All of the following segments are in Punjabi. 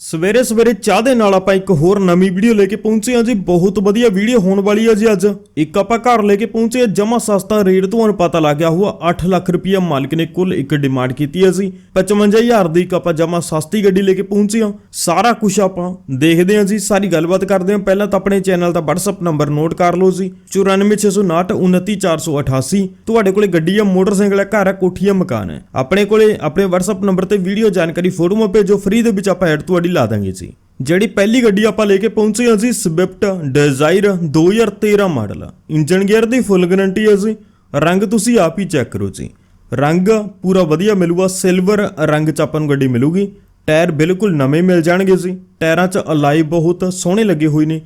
ਸਵੇਰੇ ਸਵੇਰੇ ਚਾਹ ਦੇ ਨਾਲ ਆਪਾਂ ਇੱਕ ਹੋਰ ਨਵੀਂ ਵੀਡੀਓ ਲੈ ਕੇ ਪਹੁੰਚੇ ਹਾਂ ਜੀ। ਬਹੁਤ ਵਧੀਆ ਵੀਡੀਓ ਹੋਣ ਵਾਲੀ ਹੈ ਜੀ ਅੱਜ। ਇੱਕ ਆਪਾਂ ਘਰ ਲੈ ਕੇ ਪਹੁੰਚੇ ਹਾਂ। ਜਮਾ ਸਸਤਾ ਰੇਟ ਤੁਹਾਨੂੰ ਪਤਾ ਲੱਗ ਗਿਆ ਹੋਊਗਾ। 8 ਲੱਖ ਰੁਪਈਆ ਮਾਲਕ ਨੇ ਕੁੱਲ ਇੱਕ ਡਿਮਾਂਡ ਕੀਤੀ ਹੈ ਸੀ 55000 ਦੀ ਇੱਕ ਆਪਾਂ ਜਮਾ ਸਸਤੀ ਗੱਡੀ ਲੈ ਕੇ ਪਹੁੰਚੇ ਹਾਂ। ਸਾਰਾ ਕੁਝ ਆਪਾਂ ਦੇਖਦੇ ਹਾਂ ਜੀ। ਸਾਰੀ ਗੱਲਬਾਤ ਕਰਦੇ ਹਾਂ। ਪਹਿਲਾਂ ਤਾਂ ਆਪਣੇ ਚੈਨਲ ਦਾ WhatsApp ਨੰਬਰ ਨੋਟ ਕਰ ਲਓ ਜੀ। 94659 29488 ਤੁਹਾਡੇ ਕੋਲੇ ਗੱਡੀ ਆ ਮੋਟਰਸਾਈਕਲ ਹੈ, ਘਰ ਹੈ, ਕੋਠੀ ਹੈ, ਮਕਾਨ ਹੈ। ਆਪਣੇ ਕੋਲੇ ਆਪਣੇ WhatsApp ਨੰਬਰ ਤੇ ਵੀਡੀਓ ਜਾਣਕਾਰੀ ਫੋਟੋਆਂ ਭੇਜੋ। ਫ੍ਰੀ ਦੇ ਵਿੱਚ ਆਪਾਂ ਐਡ ਤੁਹਾਡੀ ਲਾ ਦਾਂਗੇ ਜੀ। ਜਿਹੜੀ ਪਹਿਲੀ ਗੱਡੀ ਆਪਾਂ ਲੈ ਕੇ ਪਹੁੰਚੇ ਹਾਂ ਜੀ Swift Dzire 2013 model. Engine gear ਦੀ ਫੁੱਲ ਗਾਰੰਟੀ ਹੈ ਜੀ। ਰੰਗ ਤੁਸੀਂ ਆਪ ਹੀ ਚੈੱਕ ਕਰੋ ਜੀ। ਰੰਗ ਪੂਰਾ ਵਧੀਆ ਮਿਲੂਗਾ ਸਿਲਵਰ ਰੰਗ ਚ ਆਪਾਂ ਨੂੰ ਗੱਡੀ ਮਿਲੂਗੀ। ਟਾਇਰ ਬਿਲਕੁਲ ਨਵੇਂ ਮਿਲ ਜਾਣਗੇ ਜੀ। ਟਾਇਰਾਂ 'ਚ ਅਲਾਈ ਬਹੁਤ ਸੋਹਣੇ ਲੱਗੇ ਹੋਏ ਨੇ।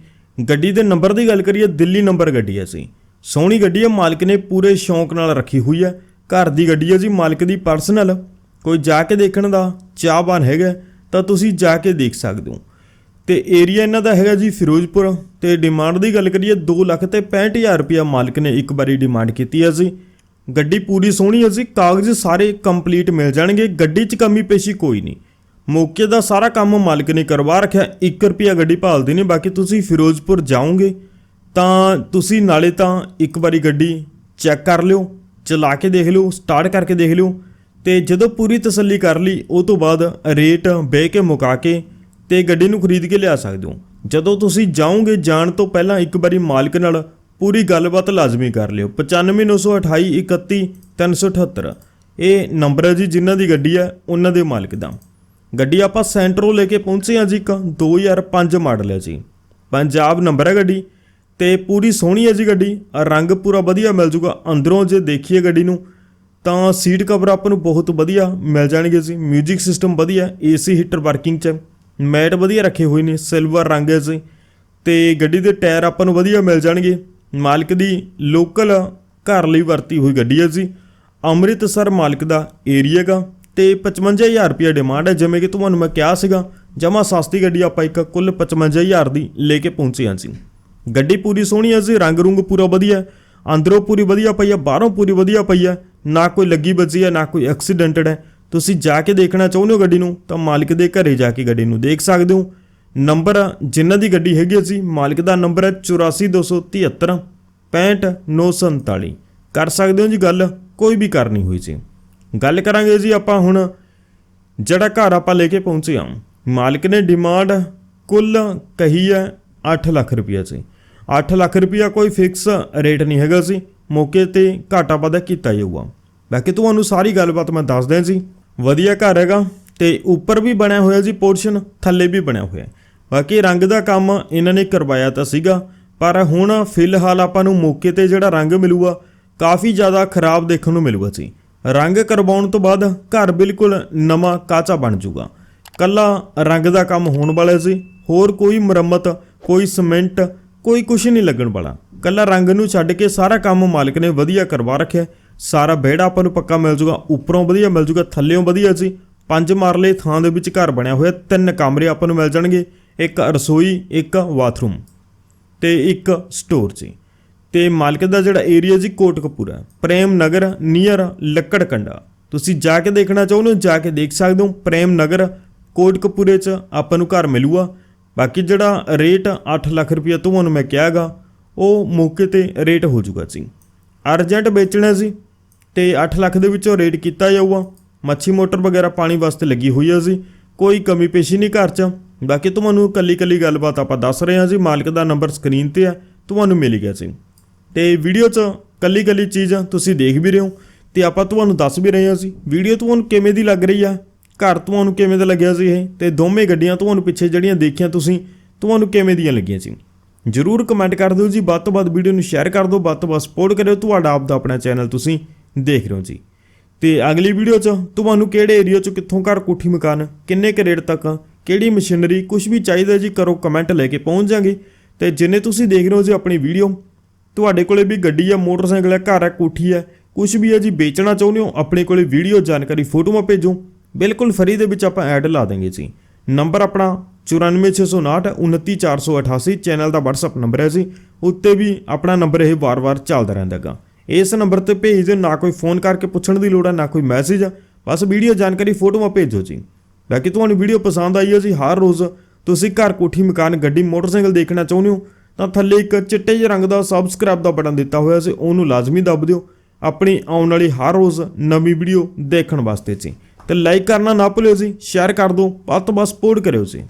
ਗੱਡੀ ਦੇ ਨੰਬਰ ਦੀ ਗੱਲ ਕਰੀਏ, ਦਿੱਲੀ ਨੰਬਰ ਗੱਡੀ ਹੈ ਜੀ। ਸੋਹਣੀ ਗੱਡੀ ਹੈ, ਮਾਲਕ ਨੇ ਪੂਰੇ ਸ਼ੌਂਕ ਨਾਲ ਰੱਖੀ ਹੋਈ ਹੈ। ਘਰ ਦੀ ਗੱਡੀ ਹੈ ਜੀ, ਮਾਲਕ ਦੀ ਪਰਸਨਲ ਕੋਈ ਜਾ ਕੇ ਦੇਖਣ ਦਾ ਚਾਹਵਾਨ ਹੈਗਾ। ਤਾਂ ਤੁਸੀਂ ਜਾ ਕੇ ਦੇਖ ਸਕਦੇ ਹੋ। ਤੇ ਏਰੀਆ ਇਹਨਾਂ ਦਾ ਹੈਗਾ ਜੀ ਫਿਰੋਜ਼ਪੁਰ। ਤੇ ਡਿਮਾਂਡ ਦੀ ਗੱਲ ਕਰੀਏ 2 ਲੱਖ ਤੇ 65000 ਰੁਪਇਆ ਮਾਲਕ ਨੇ ਇੱਕ ਵਾਰੀ ਡਿਮਾਂਡ ਕੀਤੀ ਹੈ ਜੀ। ਗੱਡੀ ਪੂਰੀ ਸੋਹਣੀ ਹੈ ਜੀ, ਕਾਗਜ਼ ਸਾਰੇ ਕੰਪਲੀਟ ਮਿਲ ਜਾਣਗੇ, ਗੱਡੀ 'ਚ ਕਮੀ ਪੇਸ਼ੀ ਕੋਈ ਨਹੀਂ। ਮੌਕੇ ਦਾ ਸਾਰਾ ਕੰਮ ਮਾਲਕ ਨੇ ਕਰਵਾ ਰੱਖਿਆ 1 ਰੁਪਿਆ ਗੱਡੀ ਭਾਲਦੀ ਨੇ ਬਾਕੀ ਤੁਸੀਂ ਫਿਰੋਜ਼ਪੁਰ ਜਾਓਗੇ, ਤਾਂ ਤੁਸੀਂ ਨਾਲੇ ਤਾਂ ਇੱਕ ਵਾਰੀ ਗੱਡੀ ਚੈੱਕ ਕਰ ਲਿਓ, ਚਲਾ ਕੇ ਦੇਖ ਲਿਓ, ਸਟਾਰਟ ਕਰਕੇ ਦੇਖ ਲਿਓ ਤੇ ਜਦੋਂ ਪੂਰੀ ਤਸੱਲੀ ਕਰ ਲਈ, ਉਹ ਤੋਂ ਬਾਅਦ ਰੇਟ ਬਹਿ ਕੇ ਮੁਕਾ ਕੇ ਤੇ ਗੱਡੀ ਨੂੰ ਖਰੀਦ ਕੇ ਲਿਆ ਸਕਦੇ ਹੋ। ਜਦੋਂ ਤੁਸੀਂ ਜਾਓਗੇ, ਜਾਣ ਤੋਂ ਪਹਿਲਾਂ ਇੱਕ ਵਾਰੀ ਮਾਲਕ ਨਾਲ ਪੂਰੀ ਗੱਲਬਾਤ ਲਾਜ਼ਮੀ ਕਰ ਲਿਓ। 9598 37378 ਇਹ ਨੰਬਰ ਹੈ ਜੀ, ਜਿਨ੍ਹਾਂ ਦੀ ਗੱਡੀ ਹੈ, ਉਹਨਾਂ ਦੇ ਮਾਲਕ ਦਾ। ਗੱਡੀ ਆਪਾਂ ਸੈਂਟਰੋ ਲੈ ਕੇ ਪਹੁੰਚੇ ਹਾਂ ਜੀ, ਇੱਕ 2005 ਮਾਡਲ ਹੈ ਜੀ। ਪੰਜਾਬ ਨੰਬਰ ਹੈ ਗੱਡੀ ਤੇ ਪੂਰੀ ਸੋਹਣੀ ਹੈ ਜੀ ਗੱਡੀ। ਰੰਗ ਪੂਰਾ ਵਧੀਆ ਮਿਲ ਜੂਗਾ। ਅੰਦਰੋਂ ਜੇ ਦੇਖੀਏ ਗੱਡੀ ਨੂੰ ਤਾਂ ਸੀਟ ਕਵਰ ਆਪਾਂ ਨੂੰ ਬਹੁਤ ਵਧੀਆ ਮਿਲ ਜਾਣਗੇ ਜੀ। 뮤직 ਸਿਸਟਮ ਵਧੀਆ ਏਸੀ ਹੀਟਰ ਵਰਕਿੰਗ ਚ। ਮੈਟ ਵਧੀਆ ਰੱਖੇ ਹੋਏ ਨੇ ਸਿਲਵਰ ਰੰਗ ਹੈ ਜੀ। ਤੇ ਗੱਡੀ ਦੇ ਟਾਇਰ ਆਪਾਂ ਨੂੰ ਵਧੀਆ ਮਿਲ ਜਾਣਗੇ। ਮਾਲਕ ਦੀ ਲੋਕਲ ਘਰ ਲਈ ਵਰਤੀ ਹੋਈ ਗੱਡੀ ਹੈ ਜੀ। ਅੰਮ੍ਰਿਤਸਰ ਮਾਲਕ ਦਾ ਏਰੀਆ ਗਾ ਤੇ 55000 ਰੁਪਏ ਡਿਮਾਂਡ ਹੈ। ਜਿਵੇਂ ਕਿ ਤੁਹਾਨੂੰ ਮੈਂ ਕਿਹਾ ਸੀਗਾ ਜਮਾ ਸਸਤੀ ਗੱਡੀ ਆਪਾਂ ਇੱਕ ਕੁੱਲ 55000 ਦੀ ਲੈ ਕੇ ਪਹੁੰਚੇ ਹਾਂ ਜੀ। ਗੱਡੀ ਪੂਰੀ ਸੋਹਣੀ ਹੈ ਜੀ, ਰੰਗ ਰੁੰਗ ਪੂਰਾ ਵਧੀਆ। ਅੰਦਰੋਂ ਪੂਰੀ ਵਧੀਆ ਪਈ ਹੈ, ਬਾਹਰੋਂ ਪੂਰੀ ਵਧੀਆ ਪਈ ਹੈ। ਨਾ ਕੋਈ ਲੱਗੀ ਵੱਜੀ ਹੈ, ਨਾ ਕੋਈ ਐਕਸੀਡੈਂਟਡ ਹੈ। ਤੁਸੀਂ ਜਾ ਕੇ ਦੇਖਣਾ ਚਾਹੁੰਦੇ ਹੋ ਗੱਡੀ ਨੂੰ, ਤਾਂ ਮਾਲਕ ਦੇ ਘਰੇ ਜਾ ਕੇ ਗੱਡੀ ਨੂੰ ਦੇਖ ਸਕਦੇ ਹੋ। ਨੰਬਰ ਜਿਨ੍ਹਾਂ ਦੀ ਗੱਡੀ ਹੈਗੀ ਹੈ ਜੀ, ਮਾਲਕ ਦਾ ਨੰਬਰ ਹੈ 84273 65947 ਕਰ ਸਕਦੇ ਹੋ ਜੀ ਗੱਲ, ਕੋਈ ਵੀ ਕਰਨੀ ਹੋਈ ਸੀ ਗੱਲ ਕਰਾਂਗੇ ਜੀ ਆਪਾਂ ਹੁਣ, ਜਿਹੜਾ ਘਰ ਆਪਾਂ ਲੈ ਕੇ ਪਹੁੰਚੇ ਹਾਂ, ਮਾਲਕ ਨੇ ਡਿਮਾਂਡ ਕੁੱਲ ਕਹੀ ਹੈ 8 ਲੱਖ ਰੁਪਈਆ ਸੀ 8 ਲੱਖ ਰੁਪਈਆ ਕੋਈ ਫਿਕਸ ਰੇਟ ਨਹੀਂ ਹੈਗਾ ਸੀ ਮੌਕੇ ਤੇ ਘਾਟਾ ਵਾਧਾ ਕੀਤਾ ਜਾਊਗਾ। ਬਾਕੀ ਤੁਹਾਨੂੰ ਸਾਰੀ ਗੱਲਬਾਤ ਮੈਂ ਦੱਸ ਦਿਆਂ ਜੀ। ਵਧੀਆ ਘਰ ਹੈਗਾ ਤੇ ਉੱਪਰ ਵੀ ਬਣਿਆ ਹੋਇਆ ਜੀ ਪੋਰਸ਼ਨ, ਥੱਲੇ ਵੀ ਬਣਿਆ ਹੋਇਆ। ਬਾਕੀ ਰੰਗ ਦਾ ਕੰਮ ਇਹਨਾਂ ਨੇ ਕਰਵਾਇਆ ਤਾਂ ਸੀਗਾ, ਪਰ ਹੁਣ ਫਿਲਹਾਲ ਆਪਾਂ ਨੂੰ ਮੌਕੇ ਤੇ ਜਿਹੜਾ ਰੰਗ ਮਿਲੂਗਾ, ਕਾਫੀ ਜ਼ਿਆਦਾ ਖਰਾਬ ਦੇਖਣ ਨੂੰ ਮਿਲੂਗਾ ਜੀ। ਰੰਗ ਕਰਵਾਉਣ ਤੋਂ ਬਾਅਦ ਘਰ ਬਿਲਕੁਲ ਨਵਾਂ ਕਾਚਾ ਬਣ ਜਾਊਗਾ। ਕੱਲਾ ਰੰਗ ਦਾ ਕੰਮ ਹੋਣ ਵਾਲਾ ਸੀ ਹੋਰ ਕੋਈ ਮੁਰੰਮਤ, ਕੋਈ ਸੀਮੈਂਟ, ਕੋਈ ਕੁਝ ਨਹੀਂ ਲੱਗਣ ਵਾਲਾ। ਕੱਲਾ ਰੰਗ ਨੂੰ ਛੱਡ ਕੇ ਸਾਰਾ ਕੰਮ ਮਾਲਕ ਨੇ ਵਧੀਆ ਕਰਵਾ ਰੱਖਿਆ। ਸਾਰਾ ਵਿਹੜਾ ਆਪਾਂ ਨੂੰ ਪੱਕਾ ਮਿਲ ਜੂਗਾ। ਉੱਪਰੋਂ ਵਧੀਆ ਮਿਲ ਜੂਗਾ, ਥੱਲੇੋਂ ਵਧੀਆ ਸੀ। ਪੰਜ ਮਰਲੇ ਥਾਂ ਦੇ ਵਿੱਚ ਘਰ ਬਣਿਆ ਹੋਇਆ। ਤਿੰਨ ਕਮਰੇ ਆਪਾਂ ਨੂੰ ਮਿਲ ਜਾਣਗੇ। ਇੱਕ ਰਸੋਈ, ਇੱਕ ਬਾਥਰੂਮ ਤੇ ਇੱਕ ਸਟੋਰ ਜੀ। ਤੇ ਮਾਲਕ ਦਾ ਜਿਹੜਾ ਏਰੀਆ ਜੀ, ਕੋਟਕਪੂਰਾ। ਪ੍ਰੇਮ ਨਗਰ ਨੀਅਰ ਲੱਕੜ ਕੰਡਾ ਤੁਸੀਂ ਜਾ ਕੇ ਦੇਖਣਾ ਚਾਹੁੰਦੇ ਹੋ, ਜਾ ਕੇ ਦੇਖ ਸਕਦੇ ਹੋ। ਪ੍ਰੇਮ ਨਗਰ, ਕੋਟਕਪੂਰੇ 'ਚ ਆਪਾਂ ਨੂੰ ਘਰ ਮਿਲੂਗਾ। ਬਾਕੀ ਜਿਹੜਾ ਰੇਟ 8 ਲੱਖ ਰੁਪਏ ਤੁਹਾਨੂੰ ਮੈਂ ਕਿਹਾਗਾ ਉਹ ਮੌਕੇ ਤੇ ਰੇਟ ਹੋ ਜਾਊਗਾ ਜੀ। ਅਰਜੈਂਟ ਵੇਚਣਾ ਸੀ ਤੇ 8 ਲੱਖ ਦੇ ਵਿੱਚੋਂ ਰੇਟ ਕੀਤਾ ਜਾਊਗਾ। ਮੱਛੀ ਮੋਟਰ ਵਗੈਰਾ ਪਾਣੀ ਵਾਸਤੇ ਲੱਗੀ ਹੋਈ ਆ ਜੀ। ਕੋਈ ਕਮੀ ਪੇਸ਼ੀ ਨਹੀਂ ਘਰ 'ਚ। ਬਾਕੀ ਤੁਹਾਨੂੰ ਕੱਲੀ ਕੱਲੀ ਗੱਲਬਾਤ ਆਪਾਂ ਦੱਸ ਰਹੇ ਹਾਂ ਜੀ। ਮਾਲਕ ਦਾ ਨੰਬਰ ਸਕਰੀਨ ਤੇ ਹੈ ਤੁਹਾਨੂੰ ਮਿਲ ਗਿਆ ਜੀ। ਤੇ ਵੀਡੀਓ 'ਚ ਕੱਲੀ ਕੱਲੀ ਚੀਜ਼ ਤੁਸੀਂ ਦੇਖ ਵੀ ਰਹੇ ਹੋ ਤੇ ਆਪਾਂ ਤੁਹਾਨੂੰ ਦੱਸ ਵੀ ਰਹੇ ਹਾਂ ਸੀ ਵੀਡੀਓ ਤੁਹਾਨੂੰ ਕਿਵੇਂ ਦੀ ਲੱਗ ਰਹੀ ਆ? ਘਰ ਤੁਹਾਨੂੰ ਕਿਵੇਂ ਦਾ ਲੱਗਿਆ ਸੀ ਇਹ? ਤੇ ਦੋਵੇਂ ਗੱਡੀਆਂ ਤੁਹਾਨੂੰ ਪਿੱਛੇ ਜਿਹੜੀਆਂ ਦੇਖੀਆਂ ਤੁਸੀਂ, ਤੁਹਾਨੂੰ ਕਿਵੇਂ ਦੀਆਂ ਲੱਗੀਆਂ ਸੀ ਜਰੂਰ ਕਮੈਂਟ ਕਰ ਦਿਓ ਜੀ। ਵੱਧ ਤੋਂ ਵੱਧ ਵੀਡੀਓ ਨੂੰ ਸ਼ੇਅਰ ਕਰ ਦਿਓ। ਵੱਧ ਤੋਂ ਵੱਧ ਸਪੋਰਟ ਕਰਿਓ। ਤੁਹਾਡਾ ਆਪ ਦਾ ਆਪਣਾ ਚੈਨਲ ਤੁਸੀਂ ਦੇਖ ਰਹੇ ਹੋ ਜੀ। ਤੇ ਅਗਲੀ ਵੀਡੀਓ 'ਚ ਤੁਹਾਨੂੰ ਕਿਹੜੇ ਏਰੀਆ 'ਚ ਕਿੱਥੋਂ ਘਰ ਕੋਠੀ ਮਕਾਨ, ਕਿੰਨੇ ਕੁ ਰੇਟ ਤੱਕ, ਕਿਹੜੀ ਮਸ਼ੀਨਰੀ ਕੁਝ ਵੀ ਚਾਹੀਦਾ ਜੀ ਕਰੋ ਕਮੈਂਟ ਲੈ ਕੇ ਪਹੁੰਚ ਜਾਾਂਗੇ। ਤੇ ਜਿੰਨੇ ਤੁਸੀਂ ਦੇਖ ਰਹੇ ਹੋ ਜੀ ਆਪਣੀ ਵੀਡੀਓ ਤੁਹਾਡੇ ਕੋਲੇ ਵੀ ਗੱਡੀ ਆ, ਮੋਟਰਸਾਈਕਲ ਹੈ ਘਰ ਹੈ ਕੋਠੀ ਹੈ ਕੁਝ ਵੀ ਹੈ ਜੀ, ਵੇਚਣਾ ਚਾਹੁੰਦੇ ਹੋ, ਆਪਣੇ ਕੋਲੇ ਵੀਡੀਓ ਜਾਣਕਾਰੀ ਫੋਟੋਆਂ ਭੇਜੋ। ਬਿਲਕੁਲ ਫਰੀ ਦੇ ਵਿੱਚ ਆਪਾਂ ਐਡ ਲਾ ਦਾਂਗੇ ਜੀ। ਨੰਬਰ ਆਪਣਾ 94659 29488 ਚੈਨਲ ਦਾ WhatsApp ਨੰਬਰ ਹੈ ਜੀ। ਉੱਤੇ ਵੀ ਆਪਣਾ ਨੰਬਰ ਇਹ ਵਾਰ-ਵਾਰ ਚੱਲਦਾ ਰਹਿੰਦਾਗਾ ਇਸ ਨੰਬਰ ਤੇ ਭੇਜ ਦਿਓ, ਨਾ ਕੋਈ ਫੋਨ ਕਰਕੇ ਪੁੱਛਣ ਦੀ ਲੋੜ ਹੈ, ਨਾ ਕੋਈ ਮੈਸੇਜ ਬਸ ਵੀਡੀਓ ਜਾਣਕਾਰੀ, ਫੋਟੋਆਂ ਭੇਜੋ ਜੀ। ਬਾਕੀ ਤੁਹਾਨੂੰ ਵੀਡੀਓ ਪਸੰਦ ਆਈ ਹੈ ਜੀ ਹਰ ਰੋਜ਼। ਤੁਸੀਂ ਘਰ ਕੋਠੀ, ਮਕਾਨ, ਗੱਡੀ, ਮੋਟਰਸਾਈਕਲ ਦੇਖਣਾ ਚਾਹੁੰਦੇ ਹੋ, ਤਾਂ ਥੱਲੇ ਇੱਕ ਚਿੱਟੇ ਜਿਹੇ ਰੰਗ ਦਾ ਸਬਸਕ੍ਰਾਈਬ ਦਾ ਬਟਨ ਦਿੱਤਾ ਹੋਇਆ ਸੀ, ਉਹਨੂੰ ਲਾਜ਼ਮੀ ਦੱਬ ਦਿਓ। ਆਪਣੀ ਆਉਣ ਵਾਲੀ ਹਰ ਰੋਜ਼ ਨਵੀਂ ਵੀਡੀਓ ਦੇਖਣ ਵਾਸਤੇ ਜੀ। ਤੇ ਲਾਈਕ ਕਰਨਾ ਨਾ ਭੁੱਲਿਓ ਜੀ ਸ਼ੇਅਰ ਕਰ ਦਿਓ, ਵੱਧ ਤੋਂ ਵੱਧ ਸਪੋਰਟ ਕਰਿਓ ਜੀ।